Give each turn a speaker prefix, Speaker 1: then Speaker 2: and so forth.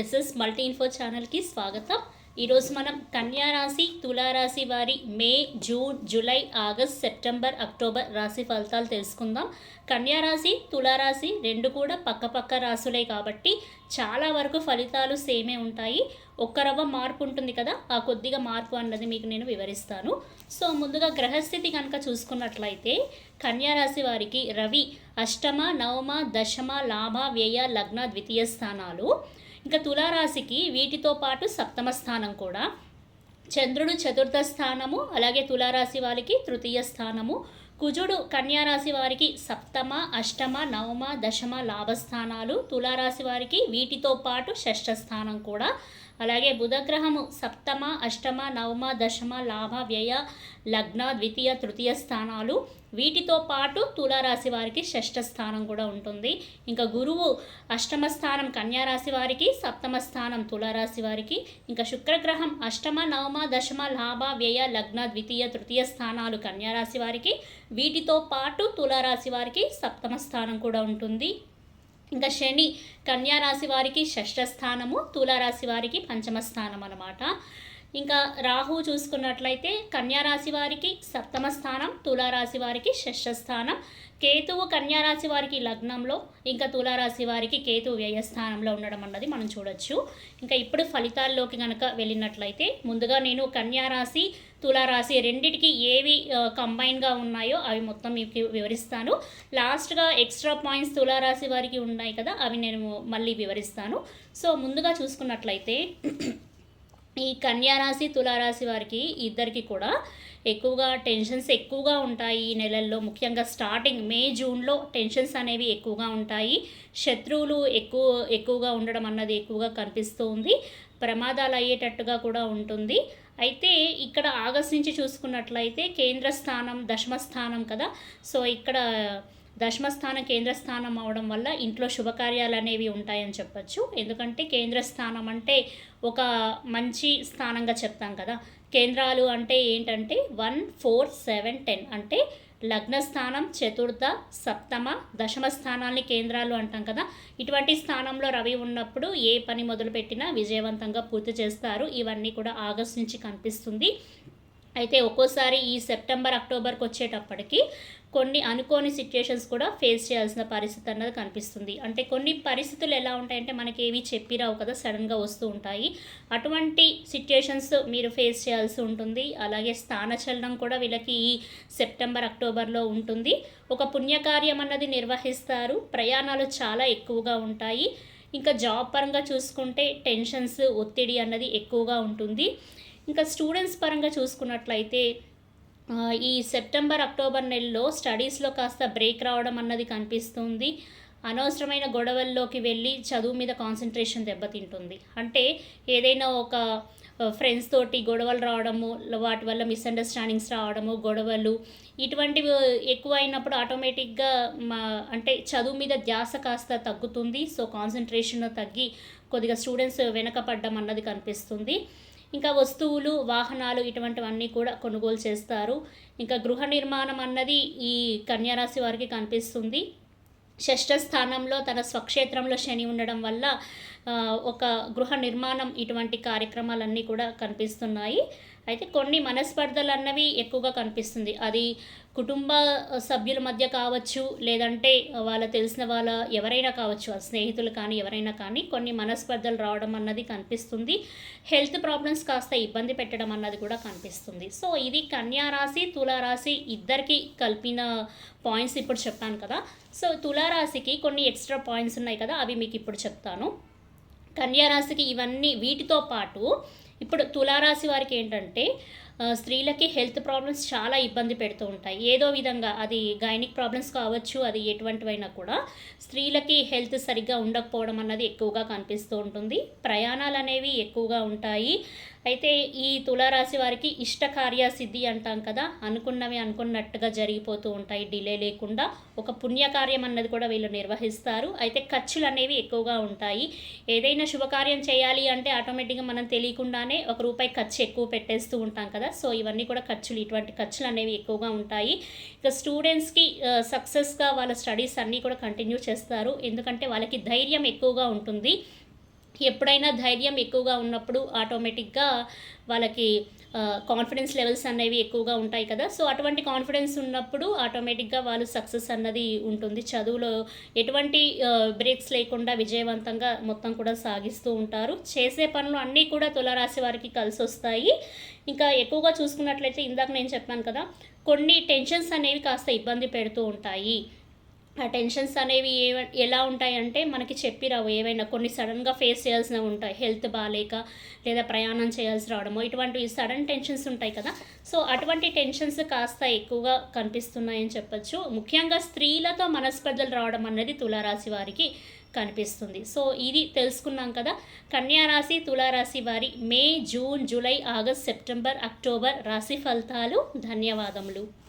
Speaker 1: SS multi info ఛానల్కి స్వాగతం. ఈరోజు మనం కన్యారాశి తులారాశి వారి May June July August September October రాశి ఫలితాలు తెలుసుకుందాం. కన్యారాశి తులారాశి రెండు కూడా పక్కపక్క రాశులే కాబట్టి చాలా వరకు ఫలితాలు సేమే ఉంటాయి. ఒక్కరవ్వ మార్పు ఉంటుంది కదా ఆ కొద్దిగా మార్పు అన్నది మీకు నేను వివరిస్తాను. సో ముందుగా గ్రహస్థితి కనుక చూసుకున్నట్లయితే కన్యారాశి వారికి రవి అష్టమ నవమ దశమ లాభ వ్యయ లగ్న ద్వితీయ స్థానాలు. ఇంకా తులారాశికి వీటితో పాటు సప్తమ స్థానం కూడా. చంద్రుడు చతుర్థ స్థానము అలాగే తులారాశి వారికి తృతీయ స్థానము. కుజుడు కన్యారాశి వారికి సప్తమ అష్టమ నవమ దశమ లాభస్థానాలు. తులారాశి వారికి వీటితో పాటు షష్ఠ స్థానం కూడా. అలాగే బుధగ్రహము సప్తమ అష్టమ నవమ దశమ లాభ వ్యయ లగ్న ద్వితీయ తృతీయ స్థానాలు. వీటితో పాటు తులారాశి వారికి షష్ఠ స్థానం కూడా ఉంటుంది. ఇంకా గురువు అష్టమ స్థానం కన్యారాశి వారికి సప్తమ స్థానం తులారాశి వారికి ఇంకా శుక్రగ్రహం అష్టమ నవమ దశమ లాభ వ్యయ లగ్న ద్వితీయ తృతీయ స్థానాలు కన్యారాశి వారికి. వీటితో పాటు తులారాశి వారికి సప్తమ స్థానం కూడా ఉంటుంది. ఇంకా శని కన్యా రాశి వారికి షష్ఠ స్థానము తులారాశి వారికి పంచమ స్థానం అన్నమాట ఇంకా రాహు చూసుకున్నట్లయితే కన్యారాశి వారికి సప్తమ స్థానం తులారాశి వారికి షష్ఠ స్థానం కేతువు కన్యారాశి వారికి లగ్నంలో ఇంకా తులారాశి వారికి కేతువు వ్యయస్థానంలో ఉండడం అన్నది మనం చూడొచ్చు. ఇంకా ఇప్పుడు ఫలితాల్లోకి కనుక వెళ్ళినట్లయితే ముందుగా నేను కన్యారాశి తులారాశి రెండిటికి ఏవి కంబైన్గా ఉన్నాయో అవి మొత్తం మీకు వివరిస్తాను. లాస్ట్గా ఎక్స్ట్రా పాయింట్స్ తులారాశి వారికి ఉన్నాయి కదా అవి నేను మళ్ళీ వివరిస్తాను. సో ముందుగా చూసుకున్నట్లయితే ఈ కన్యారాశి తులారాశి వారికి ఇద్దరికి కూడా ఎక్కువగా టెన్షన్స్ ఎక్కువగా ఉంటాయి ఈ నెలల్లో. ముఖ్యంగా స్టార్టింగ్ మే జూన్లో టెన్షన్స్ అనేవి ఎక్కువగా ఉంటాయి. శత్రువులు ఎక్కువ ఎక్కువగా ఉండడం అన్నది ఎక్కువగా కనిపిస్తూ ఉంది ప్రమాదాలు అయ్యేటట్టుగా కూడా ఉంటుంది. అయితే ఇక్కడ ఆగస్ట్ నుంచి చూసుకున్నట్లయితే కేంద్ర స్థానం దశమ స్థానం కదా. సో ఇక్కడ దశమస్థానం కేంద్ర స్థానం అవడం వల్ల ఇంట్లో శుభకార్యాలు అనేవి ఉంటాయని చెప్పచ్చు. ఎందుకంటే కేంద్ర స్థానం అంటే ఒక మంచి స్థానంగా చెప్తాం కదా. కేంద్రాలు అంటే ఏంటంటే వన్ ఫోర్ సెవెన్ టెన్ అంటే లగ్న స్థానం చతుర్థ సప్తమ దశమ స్థానాల్ని కేంద్రాలు అంటాం కదా. ఇటువంటి స్థానంలో రవి ఉన్నప్పుడు ఏ పని మొదలుపెట్టినా విజయవంతంగా పూర్తి చేస్తారు. ఇవన్నీ కూడా ఆగస్టు నుంచి కనిపిస్తుంది. అయితే ఒక్కోసారి ఈ సెప్టెంబర్ అక్టోబర్కి వచ్చేటప్పటికి కొన్ని అనుకోని సిచ్యుయేషన్స్ కూడా ఫేస్ చేయాల్సిన పరిస్థితి అన్నది కనిపిస్తుంది. అంటే కొన్ని పరిస్థితులు ఎలా ఉంటాయంటే మనకి ఏవి చెప్పిరావు కదా సడన్గా వస్తూ ఉంటాయి. అటువంటి సిచ్యుయేషన్స్ మీరు ఫేస్ చేయాల్సి ఉంటుంది. అలాగే స్థానచలనం కూడా వీళ్ళకి ఈ సెప్టెంబర్ అక్టోబర్లో ఉంటుంది. ఒక పుణ్యకార్యం అన్నది నిర్వహిస్తారు. ప్రయాణాలు చాలా ఎక్కువగా ఉంటాయి. ఇంకా జాబ్ పరంగా చూసుకుంటే టెన్షన్స్ ఒత్తిడి అన్నది ఎక్కువగా ఉంటుంది. ఇంకా స్టూడెంట్స్ పరంగా చూసుకున్నట్లయితే ఈ సెప్టెంబర్ అక్టోబర్ నెలలో స్టడీస్లో కాస్త బ్రేక్ రావడం అన్నది కనిపిస్తుంది. అనవసరమైన గొడవల్లోకి వెళ్ళి చదువు మీద కాన్సన్ట్రేషన్ దెబ్బతింటుంది. అంటే ఏదైనా ఒక ఫ్రెండ్స్ తోటి గొడవలు రావడము వాటి వల్ల మిస్అండర్స్టాండింగ్స్ రావడము గొడవలు ఇటువంటివి ఎక్కువ అయినప్పుడు ఆటోమేటిక్గా మా అంటే చదువు మీద ధ్యాస కాస్త తగ్గుతుంది. సో కాన్సన్ట్రేషన్ తగ్గి కొద్దిగా స్టూడెంట్స్ వెనకపడ్డం అన్నది కనిపిస్తుంది. ఇంకా వస్తువులు వాహనాలు ఇటువంటివన్నీ కూడా కొనుగోలు చేస్తారు. ఇంకా గృహ నిర్మాణం అన్నది ఈ కన్యారాశి వారికి కనిపిస్తుంది. షష్ఠ స్థానంలో తన స్వక్షేత్రంలో శని ఉండడం వల్ల ఒక గృహ నిర్మాణం ఇటువంటి కార్యక్రమాలన్నీ కూడా కనిపిస్తున్నాయి. అయితే కొన్ని మనస్పర్ధలు అన్నవి ఎక్కువగా కనిపిస్తుంది. అది కుటుంబ సభ్యుల మధ్య కావచ్చు లేదంటే వాళ్ళ తెలిసిన వాళ్ళ ఎవరైనా కావచ్చు స్నేహితులు కానీ ఎవరైనా కానీ కొన్ని మనస్పర్ధలు రావడం అన్నది కనిపిస్తుంది. హెల్త్ ప్రాబ్లమ్స్ కాస్త ఇబ్బంది పెట్టడం అన్నది కూడా కనిపిస్తుంది. సో ఇది కన్యారాశి తులారాశి ఇద్దరికి కలిపిన పాయింట్స్ ఇప్పుడు చెప్పాను కదా. సో తులారాశికి కొన్ని ఎక్స్ట్రా పాయింట్స్ ఉన్నాయి కదా అవి మీకు ఇప్పుడు చెప్తాను. కన్యారాశికి ఇవన్నీ వీటితో పాటు ఇప్పుడు తులారాశి వారికి ఏంటంటే స్త్రీలకి హెల్త్ ప్రాబ్లమ్స్ చాలా ఇబ్బంది పెడుతూ ఉంటాయి. ఏదో విధంగా అది గైనిక్ ప్రాబ్లమ్స్ కావచ్చు అది ఎటువంటివైనా కూడా స్త్రీలకి హెల్త్ సరిగ్గా ఉండకపోవడం అన్నది ఎక్కువగా కనిపిస్తూ ఉంటుంది. ప్రయాణాలు అనేవి ఎక్కువగా ఉంటాయి. అయితే ఈ తులారాశి వారికి ఇష్ట సిద్ధి అంటాం కదా. అనుకున్నవి అనుకున్నట్టుగా జరిగిపోతూ ఉంటాయి. డిలే లేకుండా ఒక పుణ్యకార్యం అన్నది కూడా వీళ్ళు నిర్వహిస్తారు. అయితే ఖర్చులు అనేవి ఎక్కువగా ఉంటాయి. ఏదైనా శుభకార్యం చేయాలి అంటే ఆటోమేటిక్గా మనం తెలియకుండానే ఒక రూపాయి ఖర్చు ఎక్కువ పెట్టేస్తూ ఉంటాం కదా. సో ఇవన్నీ కూడా ఖర్చులు ఇటువంటి ఖర్చులు అనేవి ఎక్కువగా ఉంటాయి. ఇక స్టూడెంట్స్కి సక్సెస్గా వాళ్ళ స్టడీస్ అన్నీ కూడా కంటిన్యూ చేస్తారు. ఎందుకంటే వాళ్ళకి ధైర్యం ఎక్కువగా ఉంటుంది. ఎప్పుడైనా ధైర్యం ఎక్కువగా ఉన్నప్పుడు ఆటోమేటిక్గా వాళ్ళకి కాన్ఫిడెన్స్ లెవెల్స్ అనేవి ఎక్కువగా ఉంటాయి కదా. సో అటువంటి కాన్ఫిడెన్స్ ఉన్నప్పుడు ఆటోమేటిక్గా వాళ్ళు సక్సెస్ అన్నది ఉంటుంది. చదువులో ఎటువంటి బ్రేక్స్ లేకుండా విజయవంతంగా మొత్తం కూడా సాగిస్తూ ఉంటారు. చేసే పనులు అన్నీ కూడా తులరాశి వారికి కలిసి వస్తాయి ఇంకా ఎక్కువగా చూసుకున్నట్లయితే ఇందాక నేను చెప్పాను కదా కొన్ని టెన్షన్స్ అనేవి కాస్త ఇబ్బంది పెడుతూ ఉంటాయి. ఆ టెన్షన్స్ అనేవి ఏ ఎలా ఉంటాయంటే మనకి చెప్పి రావు ఏవైనా కొన్ని సడన్గా ఫేస్ చేయాల్సినవి ఉంటాయి. హెల్త్ బాగాలేక లేదా ప్రయాణం చేయాల్సి రావడము ఇటువంటివి సడన్ టెన్షన్స్ ఉంటాయి కదా. సో అటువంటి టెన్షన్స్ కాస్త ఎక్కువగా కనిపిస్తున్నాయని చెప్పొచ్చు. ముఖ్యంగా స్త్రీలతో మనస్పర్ధలు రావడం అనేది తులారాశి వారికి కనిపిస్తుంది. సో ఇది తెలుసుకున్నాం కదా. కన్యారాశి తులారాశి వారి May June July August September October రాశి ఫలితాలు. ధన్యవాదములు.